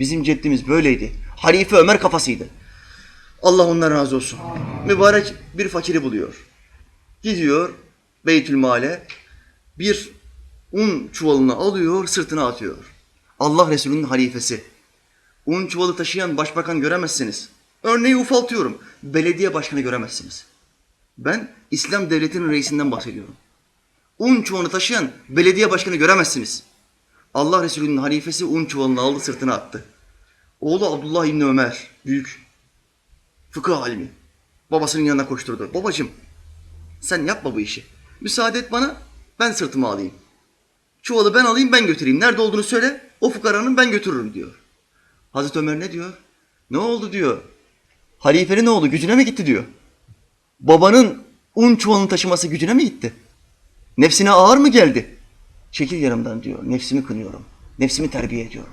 Bizim ceddimiz böyleydi. Halife Ömer kafasıydı. Allah ondan razı olsun. Mübarek bir fakiri buluyor. Gidiyor Beytülmal'e bir un çuvalını alıyor, sırtına atıyor. Allah Resulü'nün halifesi. Un çuvalı taşıyan başbakan göremezsiniz. Örneği ufaltıyorum. Belediye başkanı göremezsiniz. Ben İslam devletinin reisinden bahsediyorum. Un çuvalını taşıyan belediye başkanı göremezsiniz. Allah Resulü'nün halifesi un çuvalını aldı sırtına attı. Oğlu Abdullah İbni Ömer, büyük fıkıh alimi. Babasının yanına koşturdu. Babacım sen yapma bu işi. Müsaade et bana ben sırtıma alayım. Çuvalı ben alayım ben götüreyim. Nerede olduğunu söyle o fukaranın ben götürürüm diyor. Hazreti Ömer ne diyor? Ne oldu diyor. Halifenin oğlu gücüne mi gitti diyor. Babanın un çuvalını taşıması gücüne mi gitti? Nefsine ağır mı geldi? Çekil yanımdan diyor. Nefsimi kınıyorum. Nefsimi terbiye ediyorum.